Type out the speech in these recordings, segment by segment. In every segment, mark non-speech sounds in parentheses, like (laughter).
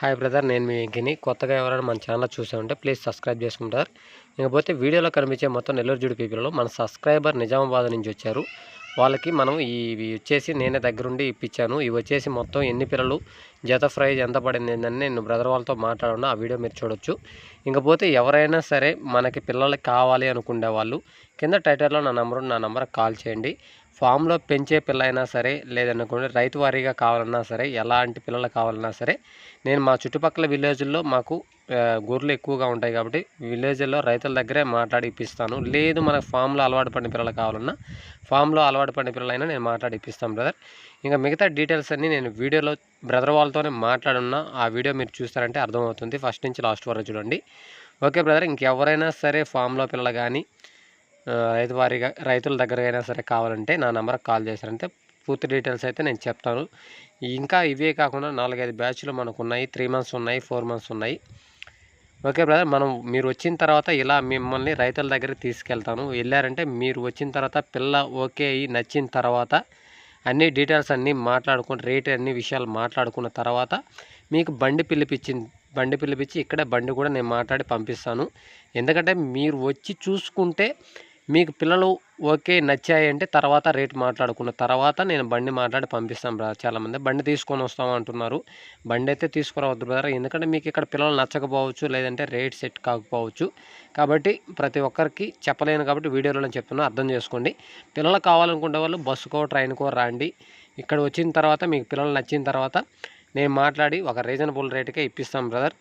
Hi brother నేను మీ వెంకిని. కొత్తగా ఎవరైనా మన ఛానల్ చూసే ఉంటే ప్లీజ్ సబ్స్క్రైబ్ చేసుకుంటారు. ఇకపోతే వీడియోలో కనిపించే మొత్తం నెల్లూరు జుడి పీపుల్లో మన సబ్స్క్రైబర్ నిజామాబాద్ నుంచి వచ్చారు. వాళ్ళకి మనం ఇవి వచ్చేసి నేనే దగ్గరుండి ఇప్పించాను. ఇవి వచ్చేసి మొత్తం ఎన్ని పిల్లలు జత ప్రైజ్ ఎంత పడింది ఏంటని నేను బ్రదర్ వాళ్ళతో మాట్లాడున్నా ఆ వీడియో మీరు చూడొచ్చు. ఇంకపోతే ఎవరైనా సరే మనకి పిల్లలకి కావాలి అనుకునే వాళ్ళు కింద టైటిల్లో నా నెంబర్ నా నెంబర్కి కాల్ చేయండి. ఫామ్లో పెంచే పిల్ల అయినా సరే లేదనుకోండి రైతు వారీగా కావాలన్నా సరే ఎలాంటి పిల్లలు కావాలన్నా సరే నేను మా చుట్టుపక్కల విలేజ్ల్లో మాకు గొర్రెలు ఎక్కువగా ఉంటాయి కాబట్టి విలేజ్లో రైతుల దగ్గరే మాట్లాడి ఇప్పిస్తాను లేదు మనకు ఫామ్లో అలవాటు పడిన పిల్లలు కావాలన్నా ఫామ్లో అలవాటు పడిన పిల్లలైనా నేను మాట్లాడి ఇప్పిస్తాను బ్రదర్. ఇంకా మిగతా డీటెయిల్స్ అన్నీ నేను వీడియోలో బ్రదర్ వాళ్ళతోనే మాట్లాడున్నా ఆ వీడియో మీరు చూస్తారంటే అర్థమవుతుంది. ఫస్ట్ నుంచి లాస్ట్ వరకు చూడండి. ఓకే బ్రదర్ ఇంకెవరైనా సరే ఫామ్లో పిల్లలు కానీ రైతు వారిగా రైతుల దగ్గర అయినా సరే కావాలంటే నా నెంబర్కి కాల్ చేశారంటే పూర్తి డీటెయిల్స్ అయితే నేను చెప్తాను. ఇంకా ఇవే కాకుండా నాలుగైదు బ్యాచ్లు మనకు ఉన్నాయి త్రీ మంత్స్ ఉన్నాయి ఫోర్ మంత్స్ ఉన్నాయి. ఓకే బ్రదర్ మనం మీరు వచ్చిన తర్వాత ఇలా మిమ్మల్ని రైతుల దగ్గరికి తీసుకెళ్తాను. వెళ్ళారంటే మీరు వచ్చిన తర్వాత పిల్ల ఓకే అయ్యి నచ్చిన తర్వాత అన్ని డీటెయిల్స్ అన్నీ మాట్లాడుకుని రేట్ అన్ని విషయాలు మాట్లాడుకున్న తర్వాత మీకు బండి పిలిపించి బండి పిలిపించి ఇక్కడే బండి కూడా నేను మాట్లాడి పంపిస్తాను. ఎందుకంటే మీరు వచ్చి చూసుకుంటే మీకు పిల్లలు ఓకే నచ్చాయి అంటే తర్వాత రేట్ మాట్లాడుకున్న తర్వాత నేను బండి మాట్లాడి పంపిస్తాను బ్రదర్ చాలామంది బండి తీసుకొని వస్తాం అంటున్నారు. బండి అయితే తీసుకురావద్దు బ్రదర్. ఎందుకంటే మీకు ఇక్కడ పిల్లలు నచ్చకపోవచ్చు లేదంటే రేట్ సెట్ కాకపోవచ్చు. కాబట్టి ప్రతి ఒక్కరికి చెప్పలేను కాబట్టి వీడియోలో చెప్తున్నా అర్థం చేసుకోండి. పిల్లలు కావాలనుకునే వాళ్ళు బస్సుకో ట్రైన్కో రండి. ఇక్కడ వచ్చిన తర్వాత మీకు పిల్లలు నచ్చిన తర్వాత నేను మాట్లాడి ఒక రీజనబుల్ రేటుకే ఇప్పిస్తాం బ్రదర్.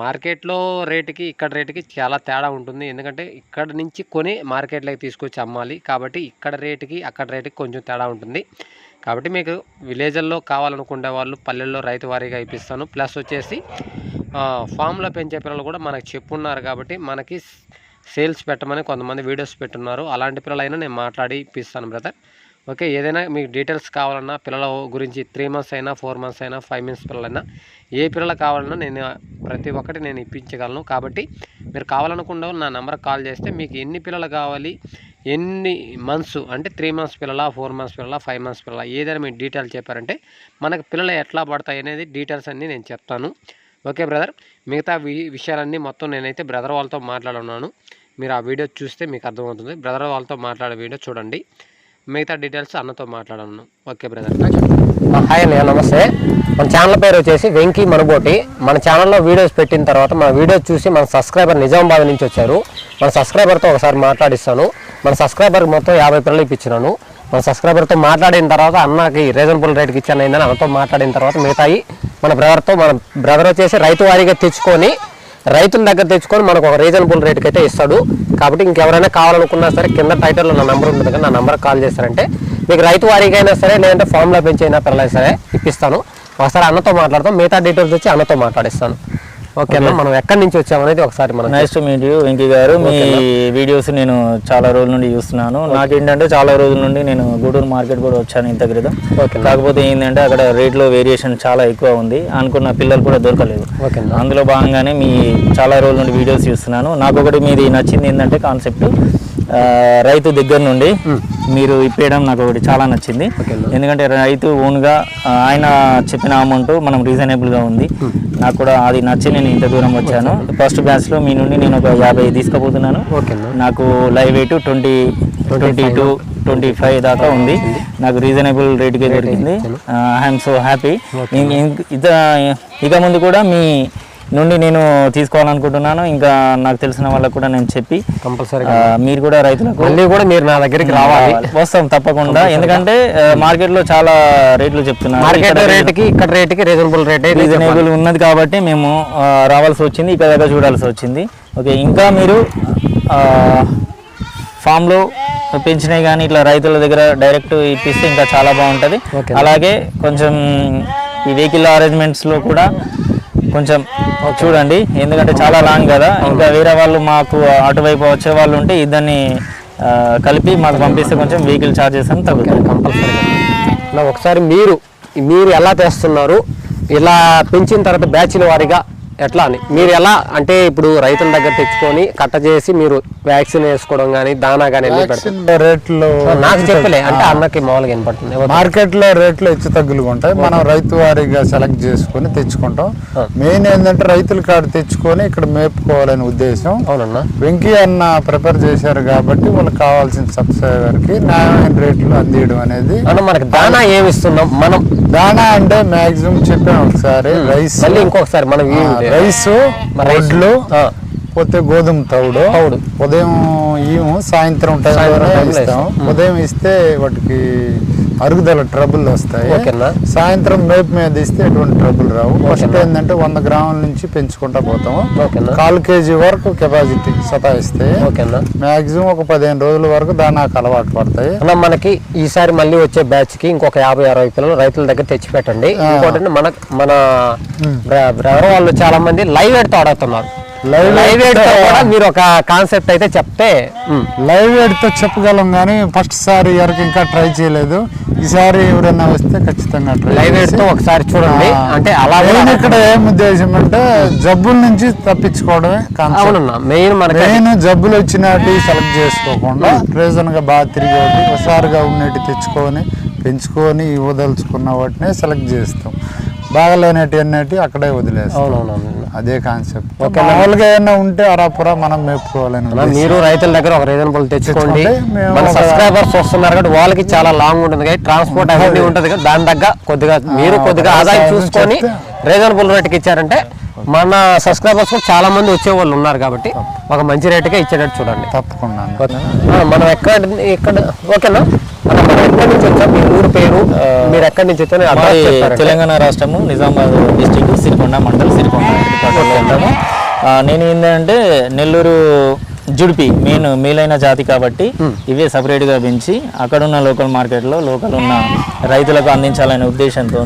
మార్కెట్లో రేటుకి ఇక్కడ రేటుకి చాలా తేడా ఉంటుంది. ఎందుకంటే ఇక్కడ నుంచి కొని మార్కెట్లోకి తీసుకొచ్చి అమ్మాలి. కాబట్టి ఇక్కడ రేటుకి అక్కడ రేటుకి కొంచెం తేడా ఉంటుంది. కాబట్టి మీకు విలేజ్ల్లో కావాలనుకునే వాళ్ళు పల్లెల్లో రైతు వారీగా ఇప్పిస్తాను. ప్లస్ వచ్చేసి ఫామ్లో పెంచే పిల్లలు కూడా మనకు చెప్పున్నారు కాబట్టి మనకి సేల్స్ పెట్టమని కొంతమంది వీడియోస్ పెట్టున్నారు. అలాంటి పిల్లలైనా నేను మాట్లాడి ఇప్పిస్తాను బ్రదర్. ఓకే ఏదైనా మీకు డీటెయిల్స్ కావాలన్నా పిల్లల గురించి త్రీ మంత్స్ అయినా ఫోర్ మంత్స్ అయినా ఫైవ్ మంత్స్ పిల్లలైనా ఏ పిల్లలు కావాలన్నా నేను ప్రతి ఒక్కటి నేను ఇప్పించగలను. కాబట్టి మీరు కావాలనుకున్న నా నెంబర్కి కాల్ చేస్తే మీకు ఎన్ని పిల్లలు కావాలి ఎన్ని మంత్స్ అంటే త్రీ మంత్స్ పిల్లల ఫోర్ మంత్స్ పిల్లల ఫైవ్ మంత్స్ పిల్లల ఏదైనా మీరు డీటెయిల్స్ చెప్పారంటే మనకు పిల్లలు ఎట్లా పడతాయి అనేది డీటెయిల్స్ అన్నీ నేను చెప్తాను. ఓకే బ్రదర్ మిగతా విషయాలన్నీ మొత్తం నేనైతే బ్రదర్ వాళ్ళతో మాట్లాడున్నాను. మీరు ఆ వీడియో చూస్తే మీకు అర్థమవుతుంది. బ్రదర్ వాళ్ళతో మాట్లాడే వీడియో చూడండి. మిగతా డీటెయిల్స్ అన్నతో మాట్లాడను. Okay brother. హాయ్ అన్నయ్య నమస్తే. మన ఛానల్ పేరు వచ్చేసి వెంకీ మనబోటి మన ఛానల్లో వీడియోస్ పెట్టిన తర్వాత మన వీడియోస్ చూసి మన సబ్స్క్రైబర్ నిజామాబాద్ నుంచి వచ్చారు. మన సబ్స్క్రైబర్తో ఒకసారి మాట్లాడిస్తాను. మన సబ్స్క్రైబర్ మొత్తం యాభై పిల్లలు ఇప్పించినాను. మన సబ్స్క్రైబర్తో మాట్లాడిన తర్వాత అన్నకి రీజనబుల్ రేట్కి ఇచ్చాను. అయిందని అన్నతో మాట్లాడిన తర్వాత మిగతాయి మన బ్రదర్తో మన బ్రదర్ వచ్చేసి రైతు వారీగా తెచ్చుకొని రైతుల దగ్గర తెచ్చుకొని మనకు ఒక రీజనబుల్ రేట్కి అయితే ఇస్తాడు. కాబట్టి ఇంకెవరైనా కావాలనుకున్నా సరే కింద టైటిల్లో నా నెంబర్ ఉంటుంది కదా నా నెంబర్కి కాల్ చేస్తారంటే మీకు రైతు వారికైనా సరే లేదంటే ఫామ్లో పెంచైనా పిల్లలైనా సరే ఇప్పిస్తాను. ఒకసారి అన్నతో మాట్లాడతాం మిగతా డీటెయిల్స్ వచ్చి అన్నతో మాట్లాడిస్తాను. ఓకే అన్న మనం ఎక్కడి నుంచి వచ్చామనేది ఒకసారి మనం nice to meet you Venky garu. Me videos నేను చాలా రోజుల నుండి చూస్తున్నాను. నాకేంటంటే చాలా రోజుల నుండి నేను గూడూరు మార్కెట్ కూడా వచ్చాను ఇంత క్రితం. ఓకే కాకపోతే ఏంటంటే అక్కడ రేట్లో వేరియేషన్ చాలా ఎక్కువ ఉంది. అనుకున్న పిల్లలు కూడా దొరకలేదు. అందులో భాగంగానే మీ చాలా రోజుల నుండి వీడియోస్ చూస్తున్నాను. నాకు ఒకటి మీది నచ్చింది ఏంటంటే కాన్సెప్ట్ రైతు దగ్గర నుండి మీరు ఇప్పేయడం నాకు ఒకటి చాలా నచ్చింది. ఎందుకంటే రైతు ఓన్గా ఆయన చెప్పిన అమౌంట్ మనం రీజనబుల్గా ఉంది. నాకు కూడా అది నచ్చి నేను ఇంత దూరం వచ్చాను. ఫస్ట్ బ్యాచ్లో మీ నుండి నేను ఒక యాభై తీసుకుపోతున్నాను. నాకు live weight twenty twenty two twenty five. దాకా ఉంది. నాకు రీజనబుల్ రేట్కే దొరికింది. I'm so happy. ఇక ముందు కూడా మీ నుండి నేను తీసుకోవాలనుకుంటున్నాను. ఇంకా నాకు తెలిసిన వాళ్ళకు కూడా నేను చెప్పి కంపల్సరీ ఆ, మీరు కూడా రైతులకు మళ్ళీ కూడా మీరు నా దగ్గరికి రావాలి. వస్తాం తప్పకుండా. ఎందుకంటే మార్కెట్లో చాలా రేట్లు చెప్తున్నారు. మార్కెట్ రేటుకి ఇక్కడ రేటుకి రీజనబుల్ రేట్ రీజనబుల్ ఉన్నది కాబట్టి మేము రావాల్సి వచ్చింది ఇక్కడ దగ్గర చూడాల్సి వచ్చింది. ఓకే ఇంకా మీరు ఫామ్లో పెంచినవి కానీ ఇట్లా రైతుల దగ్గర డైరెక్ట్ ఇప్పిస్తే ఇంకా చాలా బాగుంటుంది. అలాగే కొంచెం ఈ వెహికల్ అరేంజ్మెంట్స్లో కూడా కొంచెం చూడండి ఎందుకంటే చాలా లాంగ్ కదా. ఇంకా వేరే వాళ్ళు మాకు అటువైపు వచ్చే వాళ్ళు ఉంటే ఇద్దరిని కలిపి మాకు పంపిస్తే కొంచెం వెహికల్ ఛార్జెస్ అని తగ్గుతాయి కంపల్సరీగా. నా ఒకసారి మీరు మీరు ఎలా తెస్తున్నారు? ఇలా పెంచిన తర్వాత బ్యాచ్ల వారీగా ఎట్లా అని? మీరు ఎలా అంటే ఇప్పుడు రైతుల దగ్గర తెచ్చుకొని కట్ట చేసి మీరు వ్యాక్సిన్ వేసుకోవడం కానీ దానా కానీ రేట్లు నాకు చెప్పలే అంటే అన్నకి మామూలుగా వినపడుతుంది. మార్కెట్లో రేట్లు హెచ్చు తగ్గులుగా ఉంటాయి. మనం రైతు వారీగా సెలెక్ట్ చేసుకొని తెచ్చుకుంటాం. మెయిన్ ఏంటంటే రైతుల కాడ తెచ్చుకొని ఇక్కడ మేపుకోవాలనే ఉద్దేశం. అవునన్నా. వెంకీ అన్న ప్రిపేర్ చేశారు కాబట్టి వాళ్ళకి కావాల్సిన సబ్స్క్రైబర్కి న్యాయమైన రేట్లు అందియడం అనేది మనకి దానా ఏమి ఇస్తున్నాం? మనం దానా అంటే మాక్సిమం చెప్పాను ఒకసారి రైస్ మళ్ళీ ఇంకొకసారి మనం రైస్ వడ్లు పోతే గోధుమ తౌడు. తౌడు. ఉదయం ఇవ్వము సాయంత్రం టైం ఇస్తాం. ఉదయం ఇస్తే వాటికి అరుగుదల ట్రబుల్ వస్తాయి. ఓకేనా? సాయంత్రం మేపు మీద ఇస్తే ఎటువంటి ట్రబుల్ రావు. ఫస్ట్ ఏంటంటే వంద గ్రాముల నుంచి పెంచుకుంటా పోతాము కాల్ కేజీ వరకు కెపాసిటీ సతాయిస్తాయి ఓకేనా? మాక్సిమం ఒక పదిహేను రోజుల వరకు దానాకు అలవాటు పడతాయి. అన్న మనకి ఈసారి మళ్ళీ వచ్చే బ్యాచ్కి ఇంకొక యాభై అరవై పిల్లలు రైతుల దగ్గర తెచ్చి పెట్టండి. ఇంకోటి మన మన వాళ్ళు చాలా మంది లైవ్ ఎయిడ్తో అడుగుతున్నారు Live లైవ్ ఎయిడ్ కూడా మీరు ఒక కాన్సెప్ట్ అయితే చెప్తే లైవ్తో చెప్పగలం కానీ ఫస్ట్ సారి ఎవరికి ఇంకా ట్రై చేయలేదు. ఈసారి ఎవరైనా వస్తే ఖచ్చితంగా ట్రై లైవ్ ఎయిడ్తో ఒకసారి చూడండి. అంటే అలా కూడా మెయిన్ ఇక్కడ ఏం ఉద్దేశం అంటే జబ్బుల నుంచి తప్పించుకోవడమే కాన్సెప్ట్ మెయిన్ మనకి మెయిన్ జబ్బులు వచ్చినట్టు సెలెక్ట్ చేసుకోకుండా రీజన్గా బాగా తిరిగేటి ఒకసారిగా ఉన్నట్టు తెచ్చుకొని పెంచుకొని వదలుచుకున్న వాటిని సెలెక్ట్ చేస్తాం. బాగలేనటి అన్నట్టు అక్కడే వదిలేస్తాం. అదే కాన్సెప్ట్. మామూలుగా ఏమైనా ఉంటే అరాపురా మనం మేపుకోవాలని ఉద్దేశం. మీరు రైతుల దగ్గర ఒక రీజనబుల్ తెచ్చుకోండి. మన సబ్స్క్రైబర్స్ వస్తున్నారు కాబట్టి వాళ్ళకి చాలా లాంగ్ ఉంటుంది కాబట్టి ట్రాన్స్పోర్ట్ అవన్నీ ఉంటుంది కదా. దాని దగ్గర కొద్దిగా మీరు కొద్దిగా ఆదాయం చూసుకొని రీజనబుల్ రేట్కి ఇచ్చారంటే మన సబ్స్క్రైబర్స్ చాలా మంది వచ్చే వాళ్ళు ఉన్నారు కాబట్టి ఒక మంచి రేటుకే ఇచ్చేటట్టు చూడండి. తప్పకుండా మనం ఎక్కడ ఇక్కడ ఓకేనా? ఎక్కడి నుంచి మీ ఊరు పేరు మీరు ఎక్కడి నుంచి వచ్చారో. తెలంగాణ రాష్ట్రము నిజామాబాద్ డిస్టిక్ సిరికొండ మండల్ సిరికొండ ఉంటాము. నేను ఏంటంటే నెల్లూరు జుడిపి మెయిన్ మేలైన జాతి కాబట్టి ఇవే separate గా పెంచి అక్కడ ఉన్న లోకల్ మార్కెట్లో లోకల్ ఉన్న రైతులకు అందించాలనే ఉద్దేశంతో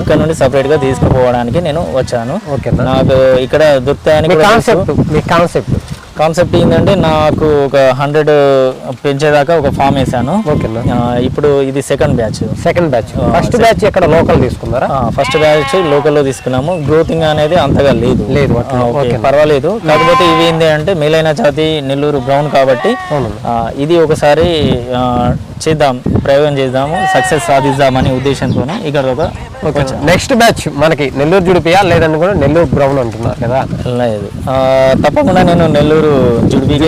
ఇక్కడ నుండి separate గా తీసుకుపోవడానికి నేను వచ్చాను. నాకు ఇక్కడ దొరుకుతాయని కాన్సెప్ట్. కాన్సెప్ట్ ఏంటంటే నాకు ఒక హండ్రెడ్ పెంచేదాకా ఒక ఫామ్ వేసాను ఇప్పుడు ఇది second batch. Second batch. First batch ఇక్కడ లోకల్ తీసుకున్నారా? ఫస్ట్ బ్యాచ్ లోకల్లో తీసుకున్నాము. గ్రోతింగ్ అనేది అంతగా లేదు. లేదు. పర్వాలేదు. కాకపోతే ఇవి ఏంటి అంటే మేలైన జాతి నెల్లూరు బ్రౌన్ కాబట్టి ఇది ఒకసారి చేద్దాం ప్రయోగం చేద్దాము సక్సెస్ సాధిద్దామనే ఉద్దేశంతో ఇక్కడ ఒక నెక్స్ట్ బ్యాచ్ మనకి నెల్లూరు జుడిపియా లేదంటే కూడా నెల్లూరు బ్రౌన్ అంటున్నారు కదా? లేదు. తప్పకుండా నేను నెల్లూరు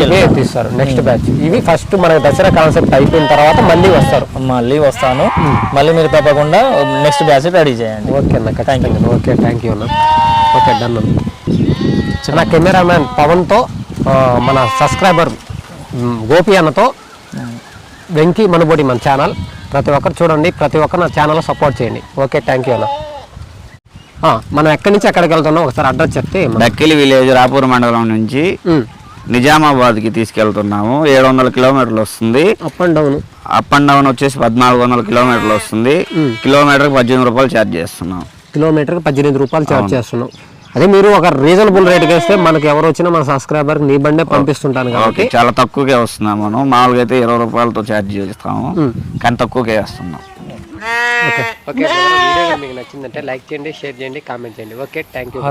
ఇవే తీస్తారు నెక్స్ట్ బ్యాచ్ ఇవి ఫస్ట్ మనకి దసరా కాన్సెప్ట్ అయిపోయిన తర్వాత మళ్ళీ వస్తారు. మళ్ళీ వస్తాను. మళ్ళీ మీరు తప్పకుండా నెక్స్ట్ బ్యాచ్ రెడీ చేయండి. ఓకే అన్న ఖచ్చితంగా. ఓకే థ్యాంక్ యూ అన్న. ఓకే డన్ అన్న. నా కెమెరామ్యాన్ పవన్తో మన సబ్స్క్రైబర్ గోపి అన్నతో వెంకీ మనుబోడి మన ఛానల్ ప్రతి ఒక్కరు చూడండి ప్రతి ఒక్కరు నా ఛానల్ సపోర్ట్ చేయండి. ఓకే థ్యాంక్ యూ అన్న. ఆ, మనం ఎక్కడి నుంచి ఎక్కడికి వెళ్తున్నాం ఒకసారి అడ్రస్ చెప్తే డక్కిలి విలేజ్ రాపూర్ మండలం నుంచి నిజామాబాద్కి తీసుకెళ్తున్నాము. ఏడు వందల కిలోమీటర్లు వస్తుంది. Up and down up and down వచ్చేసి పద్నాలుగు వందల కిలోమీటర్లు వస్తుంది. కిలోమీటర్కి పద్దెనిమిది రూపాయలు ఛార్జ్ చేస్తున్నాం. కిలోమీటర్కి పద్దెనిమిది రూపాయలు చార్జ్ చేస్తున్నాం. అదే మీరు ఒక రీజనబుల్ రేట్కి వేస్తే మనకి ఎవరు వచ్చినా మన సబ్స్క్రైబర్ నీ బండే పంపిస్తుంటాను కాబట్టి. చాలా తక్కువకే వస్తున్నాం మనం. మామూలుగా అయితే ఇరవై రూపాయలతో ఛార్జ్ చేస్తాము. కానీ తక్కువకే వేస్తున్నాం. ఓకే ఓకే (laughs) (laughs) వీడియో మీకు నచ్చిందంటే లైక్ చేయండి షేర్ చేయండి కామెంట్ చేయండి. Okay thank you